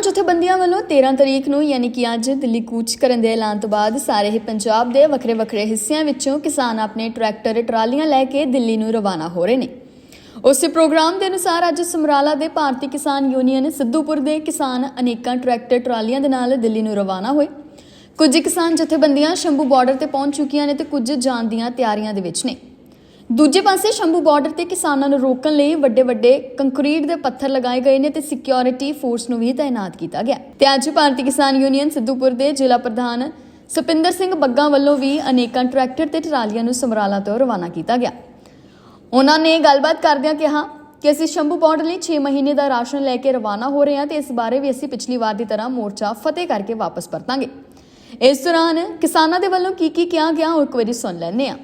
ਕਿਸਾਨ ਜਥੇਬੰਦੀਆਂ ਵੱਲੋਂ 13 ਤਰੀਕ ਨੂੰ ਯਾਨੀ ਕਿ ਅੱਜ ਦਿੱਲੀ ਕੂਚ ਕਰਨ ਦੇ ਐਲਾਨ ਤੋਂ ਬਾਅਦ ਸਾਰੇ ਹੀ ਪੰਜਾਬ ਦੇ ਵੱਖਰੇ ਵੱਖਰੇ ਹਿੱਸਿਆਂ ਵਿੱਚੋਂ ਕਿਸਾਨ ਆਪਣੇ ਟਰੈਕਟਰ, ਟਰਾਲੀਆਂ ਲੈ ਕੇ ਦਿੱਲੀ ਨੂੰ ਰਵਾਨਾ ਹੋ ਰਹੇ ਨੇ। ਉਸੇ ਪ੍ਰੋਗਰਾਮ ਦੇ ਅਨੁਸਾਰ ਅੱਜ ਸਮਰਾਲਾ ਦੇ ਭਾਰਤੀ ਕਿਸਾਨ ਯੂਨੀਅਨ ਸਿੱਧੂਪੁਰ ਦੇ ਕਿਸਾਨ ਅਨੇਕਾਂ ਟਰੈਕਟਰ, ਟਰਾਲੀਆਂ ਦੇ ਨਾਲ ਦਿੱਲੀ ਨੂੰ ਰਵਾਨਾ ਹੋਏ। ਕੁਝ ਕਿਸਾਨ ਜਥੇਬੰਦੀਆਂ ਸ਼ੰਭੂ ਬਾਰਡਰ ਤੇ ਪਹੁੰਚ ਚੁੱਕੀਆਂ ਨੇ ਤੇ ਕੁਝ ਜਾਣ ਦੀਆਂ ਤਿਆਰੀਆਂ ਦੇ ਵਿੱਚ ਨੇ। ਦੂਜੇ ਪਾਸੇ ਸ਼ੰਭੂ ਬਾਰਡਰ ਤੇ ਕਿਸਾਨਾਂ ਨੂੰ ਰੋਕਣ ਲਈ ਵੱਡੇ ਵੱਡੇ ਕੰਕਰੀਟ ਦੇ ਪੱਥਰ ਲਗਾਏ ਗਏ ਨੇ ਤੇ ਸਿਕਿਉਰਿਟੀ ਫੋਰਸ ਨੂੰ ਵੀ ਤਾਇਨਾਤ ਕੀਤਾ ਗਿਆ। ਤੇ ਅੱਜ ਭਾਰਤੀ ਕਿਸਾਨ ਯੂਨੀਅਨ ਸਿੱਧੂਪੁਰ ਦੇ ਜ਼ਿਲ੍ਹਾ ਪ੍ਰਧਾਨ ਸੁਪਿੰਦਰ ਸਿੰਘ ਬੱਗਾ ਵੱਲੋਂ ਵੀ ਅਨੇਕਾਂ ਟਰੈਕਟਰ ਤੇ ਟਰਾਲੀਆਂ ਨੂੰ ਸਮਰਾਲਾ ਤੋਂ ਰਵਾਨਾ ਕੀਤਾ ਗਿਆ। ਉਹਨਾਂ ਨੇ ਗੱਲਬਾਤ ਕਰਦਿਆਂ ਕਿਹਾ ਕਿ ਅਸੀਂ ਸ਼ੰਭੂ ਬਾਰਡਰ ਲਈ 6 ਮਹੀਨੇ ਦਾ ਰਾਸ਼ਨ ਲੈ ਕੇ ਰਵਾਨਾ ਹੋ ਰਹੇ ਹਾਂ ਤੇ ਇਸ ਬਾਰੇ ਵੀ ਅਸੀਂ ਪਿਛਲੀ ਵਾਰ ਦੀ ਤਰ੍ਹਾਂ ਮੋਰਚਾ ਫਤਿਹ ਕਰਕੇ ਵਾਪਸ ਪਰਤਾਂਗੇ। ਇਸ ਦੌਰਾਨ ਕਿਸਾਨਾਂ ਦੇ ਵੱਲੋਂ ਕੀ ਕੀ ਕਿਹਾ ਗਿਆ ਉਹ ਇੱਕ ਵਾਰੀ ਸੁਣ ਲੈਂਦੇ ਹਾਂ।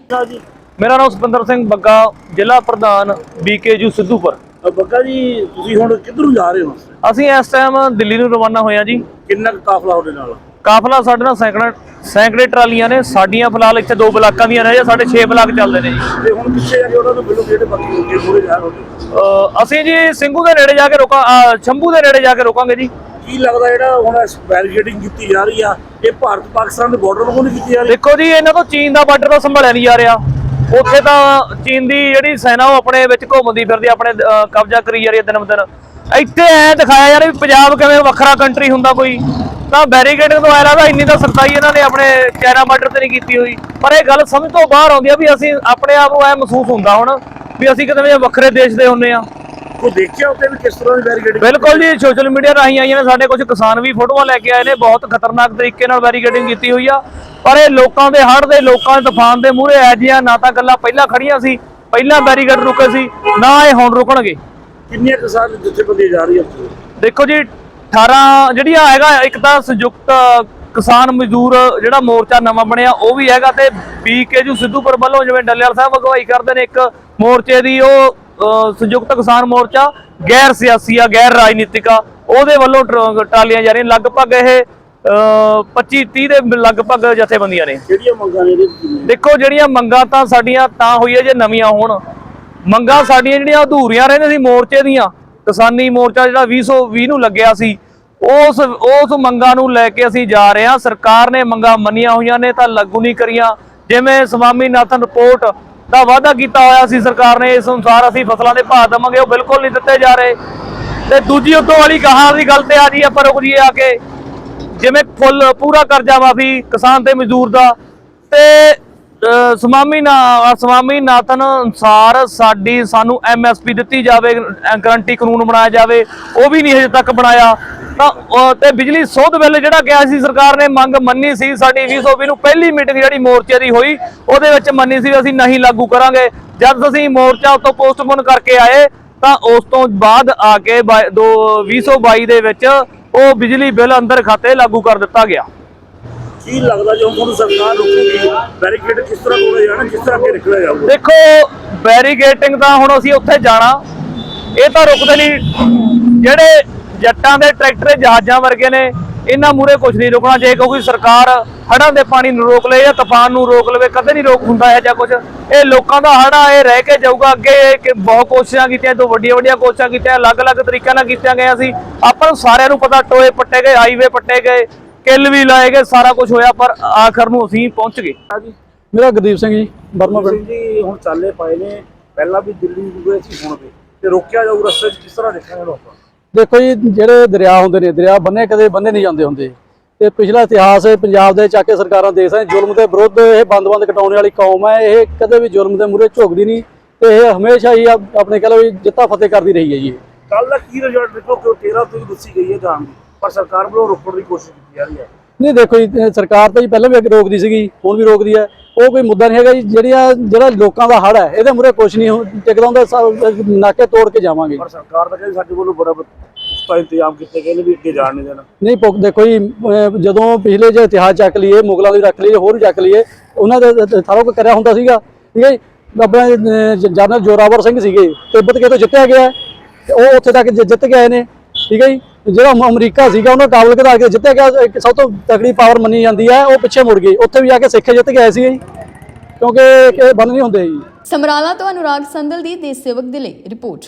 ਮੇਰਾ ਨਾਮ ਸੁਪਿੰਦਰ ਸਿੰਘ ਬੱਗਾ ਜ਼ਿਲ੍ਹਾ ਪ੍ਰਧਾਨ ਬੀਕੇਯੂ ਸਿੱਧੂਪੁਰ। ਅ, ਬੱਗਾ ਜੀ ਤੁਸੀਂ ਹੁਣ ਕਿੱਧਰ ਜਾ ਰਹੇ ਹੋ? ਅਸੀਂ ਇਸ ਟਾਈਮ ਦਿੱਲੀ ਨੂੰ ਰਵਾਨਾ ਹੋਏ ਹਾਂ ਜੀ। ਕਿੰਨਾ ਕੁ ਕਾਫਲਾ ਉਹਦੇ ਨਾਲ? ਕਾਫਲਾ ਸਾਡੇ ਨਾਲ ਸੈਂਕੜੇ ਸੈਂਕੜੇ ਟਰਾਲੀਆਂ ਨੇ। ਸਾਡੀਆਂ ਫਿਲਹਾਲ ਇੱਥੇ ਦੋ ਬਲਾਕਾਂ ਦੀਆਂ ਨੇ ਜਾਂ ਸਾਡੇ 6 ਬਲਾਕ ਚੱਲਦੇ ਨੇ ਜੀ। ਤੇ ਹੁਣ ਪਿੱਛੇ ਜਾ ਕੇ ਉਹਨਾਂ ਨੂੰ ਮਿਲੋ ਜਿਹੜੇ ਬਾਕੀ ਦੂਜੇ ਮੂਰੇ ਜਾ ਰਹੇ ਅ, ਅਸੀਂ ਜੀ ਸਿੰਘੂ ਦੇ ਨੇੜੇ ਜਾ ਕੇ ਰੋਕਾਂ ਅ, ਸ਼ੰਭੂ ਦੇ ਨੇੜੇ ਜਾ ਕੇ ਰੋਕਾਂਗੇ ਜੀ। ਕੀ ਲੱਗਦਾ ਜਿਹੜਾ ਹੁਣ ਬੈਰੀਕੇਡਿੰਗ ਕੀਤੀ ਜਾ ਰਹੀ ਆ ਇਹ ਭਾਰਤ ਪਾਕਿਸਤਾਨ ਦੇ ਬਾਰਡਰ ਨੂੰ ਨਹੀਂ ਕੀਤੀ ਜਾ ਰਹੀ? ਦੇਖੋ ਜੀ ਇਹਨਾਂ ਤੋਂ ਚੀਨ ਦਾ ਬਾਰਡਰ ਤਾਂ ਸੰਭਾਲਿਆ ਨਹੀਂ ਜਾ ਰਿਹਾ। ਉੱਥੇ ਤਾਂ ਚੀਨ ਦੀ ਜਿਹੜੀ ਸੈਨਾ ਉਹ ਆਪਣੇ ਵਿੱਚ ਘੁੰਮਦੀ ਫਿਰਦੀ, ਆਪਣੇ ਕਬਜ਼ਾ ਕਰੀ ਜਾ ਰਹੀ ਹੈ ਦਿਨ ਬ ਦਿਨ। ਇੱਥੇ ਐ ਦਿਖਾਇਆ ਯਾਰ ਵੀ ਪੰਜਾਬ ਕਿਵੇਂ ਵੱਖਰਾ ਕੰਟਰੀ ਹੁੰਦਾ ਕੋਈ। ਤਾਂ ਬੈਰੀਕੇਡਿੰਗ ਤੋਂ ਐ ਲੱਗਦਾ ਇੰਨੀ ਤਾਂ ਸਖਤਾਈ ਇਹਨਾਂ ਨੇ ਆਪਣੇ ਚਾਈਨਾ ਬਾਰਡਰ ਤੇ ਨਹੀਂ ਕੀਤੀ ਹੋਈ। ਪਰ ਇਹ ਗੱਲ ਸਮਝ ਤੋਂ ਬਾਹਰ ਆਉਂਦੀ ਆ ਵੀ ਅਸੀਂ ਆਪਣੇ ਆਪ ਨੂੰ ਐ ਮਹਿਸੂਸ ਹੁੰਦਾ ਹੁਣ, ਵੀ ਅਸੀਂ ਕਿਤੇ ਵੱਖਰੇ ਦੇਸ਼ ਦੇ ਹੁੰਨੇ ਆ। ਕੋਈ ਦੇਖਿਆ ਉੱਤੇ ਵੀ ਕਿਸ ਤਰ੍ਹਾਂ ਦੀ ਬੈਰੀਕੇਡਿੰਗ ਬਿਲਕੁਲ ਜੀ ਸੋਸ਼ਲ ਮੀਡੀਆ ਰਾਹੀਂ ਆਈਆਂ ਨੇ ਸਾਡੇ ਕੁਝ ਕਿਸਾਨ ਵੀ ਫੋਟੋਆਂ ਲੈ ਕੇ ਆਏ ਨੇ ਬਹੁਤ ਖਤਰਨਾਕ ਤਰੀਕੇ ਨਾਲ ਬੈਰੀਕੇਡਿੰਗ ਕੀਤੀ ਹੋਈ ਆ ਪਰ ਇਹ ਲੋਕਾਂ ਦੇ ਹੜ੍ਹ ਦੇ ਲੋਕਾਂ ਦੇ ਤੂਫਾਨ ਦੇ ਮੂਹਰੇ ਐ ਜਿਹੀਆਂ ਨਾ ਤਾਂ ਗੱਲਾਂ ਪਹਿਲਾਂ ਖੜੀਆਂ ਸੀ ਪਹਿਲਾਂ ਬੈਰੀਕੇਡ ਰੁਕੇ ਸੀ ਨਾ ਇਹ ਹੁਣ ਰੁਕਣਗੇ ਕਿੰਨੀਆਂ ਕਿਸਾਨ ਜਿੱਥੇ ਬੰਦੇ ਜਾ ਰਹੀ ਉੱਥੇ? ਦੇਖੋ ਜੀ 18 ਜਿਹੜੀਆਂ ਹੈਗਾ ਇੱਕ ਤਾਂ ਸੰਯੁਕਤ ਕਿਸਾਨ ਮਜ਼ਦੂਰ ਜਿਹੜਾ ਮੋਰਚਾ ਨਵਾਂ ਬਣਿਆ ਉਹ ਵੀ ਹੈਗਾ ਤੇ ਬੀਕੇਜੂ ਸਿੱਧੂਪੁਰ ਵੱਲੋਂ ਜਿਵੇਂ ਡੱਲੇਵਾਲ ਸਾਹਿਬ ਅਗਵਾਈ ਕਰਦੇ ਨੇ ਇੱਕ ਮੋਰਚੇ ਦੀ ਉਹ ਸੰਯੁਕਤ ਕਿਸਾਨ ਮੋਰਚਾ ਗੈਰ ਸਿਆਸੀ ਆ ਗੈਰ ਰਾਜਨੀਤਿਕ ਆ ਉਹਦੇ ਵੱਲੋਂ ਟਰ- ਟਰਾਲੀਆਂ ਜਾ ਰਹੀਆਂ ਲਗਭਗ ਇਹ 25 30 ਦੇ ਲਗਭਗ ਜਥੇਬੰਦੀਆਂ ਨੇ। ਕਿਹੜੀਆਂ ਮੰਗਾਂ ਨੇ? ਦੇਖੋ ਜਿਹੜੀਆਂ ਮੰਗਾਂ ਤਾਂ ਸਾਡੀਆਂ ਤਾਂ ਹੋਈਆਂ ਜੇ ਨਵੀਆਂ ਹੋਣ। ਮੰਗਾਂ ਸਾਡੀਆਂ ਜਿਹੜੀਆਂ ਅਧੂਰੀਆਂ ਰਹਿੰਦੀਆਂ ਸੀ ਮੋਰਚੇ ਦੀਆਂ। ਕਿਸਾਨੀ ਮੋਰਚਾ ਜਿਹੜਾ 2020 ਨੂੰ ਲੱਗਿਆ ਸੀ ਉਸ ਉਸ ਮੰਗਾਂ ਨੂੰ ਲੈ ਕੇ ਅਸੀਂ ਜਾ ਰਹੇ ਹਾਂ। ਸਰਕਾਰ ਨੇ ਮੰਗਾਂ ਮੰਨੀਆਂ ਹੋਈਆਂ ਨੇ ਤਾਂ ਲਾਗੂ ਨਹੀਂ ਕਰੀਆਂ। ਜਿਵੇਂ ਸਵਾਮੀਨਾਥਨ ਰਿਪੋਰਟ ਦਾ ਵਾਅਦਾ ਕੀਤਾ ਹੋਇਆ ਸੀ ਸਰਕਾਰ ਨੇ ਇਸ ਅਨੁਸਾਰ ਅਸੀਂ ਫਸਲਾਂ ਦੇ ਭਾਅ ਦੇਵਾਂਗੇ ਉਹ ਬਿਲਕੁਲ ਨਹੀਂ ਦਿੱਤੇ ਜਾ ਰਹੇ। ਤੇ ਦੂਜੀ ਉਦੋਂ ਵਾਲੀ ਕਹਾਂ ਦੀ ਗੱਲ ਤੇ ਆ ਜੀ ਆਪਾਂ ਰੁਕ ਜੀਏ ਆ ਕੇ। ਜਿਵੇਂ ਫੁੱਲ ਪੂਰਾ ਕਰਜ਼ਾ ਮਾਫੀ ਕਿਸਾਨ ਤੇ ਮਜ਼ਦੂਰ ਦਾ। ਤੇ ਅਹ, ਸਵਾਮੀ ਨਾ ਸਵਾਮੀ ਨਾਥਨ ਅਨੁਸਾਰ ਸਾਡੀ ਸਾਨੂੰ ਐਮਐਸਪੀ ਦਿੱਤੀ ਜਾਵੇ ਗਰੰਟੀ ਕਾਨੂੰਨ ਬਣਾਇਆ ਜਾਵੇ। ਉਹ ਵੀ ਨਹੀਂ ਹਜੇ ਤੱਕ ਬਣਾਇਆ। ਤਾਂ ਤੇ ਬਿਜਲੀ ਸੋਧ ਬਿੱਲ ਜਿਹੜਾ ਗਿਆ ਸੀ ਸਰਕਾਰ ਨੇ ਮੰਗ ਮੰਨੀ ਸੀ ਸਾਡੀ 2020 ਨੂੰ ਪਹਿਲੀ ਮੀਟਿੰਗ ਜਿਹੜੀ ਮੋਰਚੇ ਦੀ ਹੋਈ ਉਹਦੇ ਵਿੱਚ ਮੰਨੀ ਸੀ ਅਸੀਂ ਨਹੀਂ ਲਾਗੂ ਕਰਾਂਗੇ। ਜਦ ਅਸੀਂ ਮੋਰਚਾ ਉਤੋਂ ਪੋਸਟਪੋਨ ਕਰਕੇ ਆਏ ਤਾਂ ਉਸ ਤੋਂ ਬਾਅਦ ਆ ਕੇ ਬਾਈ- ਦੋ 2022 ਦੇ ਵਿੱਚ ਉਹ ਬਿਜਲੀ ਬਿੱਲ ਅੰਦਰ ਖਾਤੇ ਲਾਗੂ ਕਰ ਦਿੱਤਾ ਗਿਆ। ਕੀ ਲੱਗਦਾ ਜੇ ਹੁਣ ਸਰਕਾਰ ਰੁਕੂਗੀ ਬੈਰੀਕੇਡ ਕਿਸ ਤਰ੍ਹਾਂ ਤੋੜੇ ਜਾਣਾ ਕਿਸ ਤਰ੍ਹਾਂ ਅੱਗੇ ਨਿਕਲਿਆ ਜਾਊਗਾ? ਦੇਖੋ ਬੈਰੀਗੇਟਿੰਗ ਤਾਂ ਹੁਣ ਅਸੀਂ ਉੱਥੇ ਜਾਣਾ ਇਹ ਤਾਂ ਰੁਕਦੇ ਨਹੀਂ। ਜਿਹੜੇ ਜੱਟਾਂ ਦੇ ਟਰੈਕਟਰ ਜਹਾਜ਼ਾਂ ਵਰਗੇ ਨੇ ਇਹਨਾਂ ਮੂਰੇ ਕੁਝ ਨਹੀਂ ਰੁਕਣਾ ਜੇ ਕੋਈ ਸਰਕਾਰ ਹੜ੍ਹਾਂ ਦੇ ਪਾਣੀ ਨੂੰ ਰੋਕ ਲਏ ਜਾਂ ਤੂਫਾਨ ਨੂੰ ਰੋਕ ਲਵੇ ਕਦੇ ਨਹੀਂ ਰੋਕ ਹੁੰਦਾ ਹੈ ਜਾਂ ਕੁਝ ਇਹ ਲੋਕਾਂ ਦਾ ਹੜ੍ਹਾ ਇਹ ਰਹਿ ਕੇ ਜਾਊਗਾ ਅੱਗੇ ਇਹ ਕਿ ਬਹੁਤ ਕੋਸ਼ਿਸ਼ਾਂ ਕੀਤੀਆਂ ਤੋਂ ਵੱਡੀਆਂ ਵੱਡੀਆਂ ਕੋਸ਼ਿਸ਼ਾਂ ਕੀਤੀਆਂ ਅਲੱਗ-ਅਲੱਗ ਤਰੀਕਿਆਂ ਨਾਲ ਕੀਤੀਆਂ ਗਈਆਂ ਸੀ। ਆਪਾਂ ਨੂੰ ਸਾਰਿਆਂ ਨੂੰ ਪਤਾ ਟੋਏ ਪੱਟੇ ਗਏ ਹਾਈਵੇ ਪੱਟੇ ਗਏ ਕਿੱਲ ਵੀ ਲਾਏ ਗਏ ਸਾਰਾ ਕੁਝ ਹੋਇਆ ਪਰ ਆਖਰ ਨੂੰ ਅਸੀਂ ਪਹੁੰਚ ਗਏ। ਜੀ ਮੇਰਾ ਗੁਰਦੀਪ ਸਿੰਘ ਜੀ ਬਰਮਾ ਪਿੰਡ। ਜੀ ਹੁਣ ਚਾਲੇ ਪਾਏ ਨੇ ਪਹਿਲਾਂ ਵੀ ਦਿੱਲੀ ਰੁਕੇ ਸੀ ਹੁਣ ਵੀ। ਤੇ ਰੋਕਿਆ ਜਾਊ ਰਸਤੇ 'ਚ ਕਿਸ ਤਰ੍ਹਾਂ ਦੇਖਾਂਗੇ ਲੋਕਾਂ ਦੇਖੋ ਜੀ ਜਿਹੜੇ ਦਰਿਆ ਹੁੰਦੇ ਨੇ ਦਰਿਆ ਬੰਨੇ ਕਦੇ ਬੰਨੇ ਨਹੀਂ ਜਾਂਦੇ ਹੁੰਦੇ। ਤੇ ਪਿਛਲਾ ਇਤਿਹਾਸ ਹੈ ਪੰਜਾਬ ਦੇ ਚਾਕੇ ਸਰਕਾਰਾਂ ਦੇਖ ਸਕਦੇ ਜ਼ੁਲਮ ਦੇ ਵਿਰੁੱਧ ਇਹ ਬੰਦ-ਬੰਦ ਕਟਾਉਣ ਵਾਲੀ ਕੌਮ ਹੈ ਇਹ ਕਦੇ ਵੀ ਜ਼ੁਲਮ ਦੇ ਮੂਹਰੇ ਝੁਕਦੀ ਨਹੀਂ ਤੇ ਇਹ ਹਮੇਸ਼ਾ ਹੀ ਆਪ- ਆਪਣੇ ਕਹ ਲਓ ਜਿੱਤਾ ਫਤਿਹ ਕਰਦੀ ਰਹੀ ਹੈ ਜੀ। ਕੱਲ ਦਾ ਕੀ ਰਿਜ਼ਲਟ ਦੇਖੋ ਕਿ 13 ਤਰੀਕ ਦੱਸੀ ਗਈ ਹੈ ਦੀ ਪਰ ਸਰਕਾਰ ਵੱਲੋਂ ਰੋਕਣ ਦੀ ਕੋਸ਼ਿਸ਼ ਕੀਤੀ ਜਾ ਰਹੀ ਹੈ। ਨਹੀਂ ਦੇਖੋ ਜੀ ਸਰਕਾਰ ਤਾਂ ਜੀ ਪਹਿਲਾਂ ਵੀ ਰੋਕਦੀ ਸੀਗੀ ਹੁਣ ਵੀ ਰੋਕਦੀ ਹੈ। ਉਹ ਕੋਈ ਮੁੱਦਾ ਨਹੀਂ ਹੈਗਾ ਜੀ। ਜਿਹੜੀਆਂ ਜਿਹੜਾ ਲੋਕਾਂ ਦਾ ਹੜ ਹੈ ਇਹਦੇ ਮੂਹਰੇ ਕੁਝ ਨਹੀਂ ਟਿਕਦਾ ਹੁੰਦਾ ਨਾਕੇ ਤੋੜ ਕੇ ਜਾਵਾਂਗੇ। ਪਰ ਸਰਕਾਰ ਤਾਂ ਕਹਿੰਦੀ ਸਾਡੇ ਵੱਲੋਂ ਬੜਾ ਪੁਖਤਾ ਇੰਤਜ਼ਾਮ ਕੀਤੇ ਗਏ ਨੇ ਵੀ ਅੱਗੇ ਜਾਣ ਨਹੀਂ ਦੇਣਾ। ਨਹੀਂ ਪੁੱਗ- ਦੇਖੋ ਜੀ ਜਦੋਂ ਪਿਛਲੇ ਜੇ ਇਤਿਹਾਸ ਚੱਕ ਲਈਏ ਮੁਗਲਾਂ ਦੀ ਰੱਖ ਲਈਏ ਹੋਰ ਚੱਕ ਲਈਏ ਉਹਨਾਂ ਦੇ ਸਾਰਾ ਕੁਝ ਕਰਿਆ ਹੁੰਦਾ ਸੀਗਾ। ਠੀਕ ਹੈ ਜੀ? ਆਪਣੇ ਜਨਰਲ ਜੋਰਾਵਰ ਸਿੰਘ ਸੀਗੇ ਤਿੱਬਤ ਕਿਤੋਂ ਜਿੱਤਿਆ ਗਿਆ ਉਹ ਉੱਥੇ ਤੱਕ ਜਿੱਤ ਕੇ ਆਏ ਨੇ। ਠੀਕ ਹੈ ਜੀ? ਜਿਹੜਾ ਅਮਰੀਕਾ ਸੀਗਾ, ਉਹਨੂੰ ਕਾਬਲ ਘਟਾ ਕੇ ਜਿੱਤਿਆ ਗਿਆ, ਇੱਕ ਸਭ ਤੋਂ ਤਕੜੀ ਪਾਵਰ ਮੰਨੀ ਜਾਂਦੀ ਹੈ, ਉਹ ਪਿੱਛੇ ਮੁੜ ਗਈ। ਉੱਥੇ ਵੀ ਜਾ ਕੇ ਸਿੱਖ ਜਿੱਤ ਗਏ ਸੀ ਕਿਉਂਕਿ ਇਹ ਬੰਦ ਨਹੀਂ ਹੁੰਦੇ ਜੀ। ਸਮਰਾਲਾ ਤੋਂ ਅਨੁਰਾਗ ਸੰਦਲ ਦੀ ਦੇਸ਼ ਸੇਵਕ ਦੇ ਲਈ ਰਿਪੋਰਟ।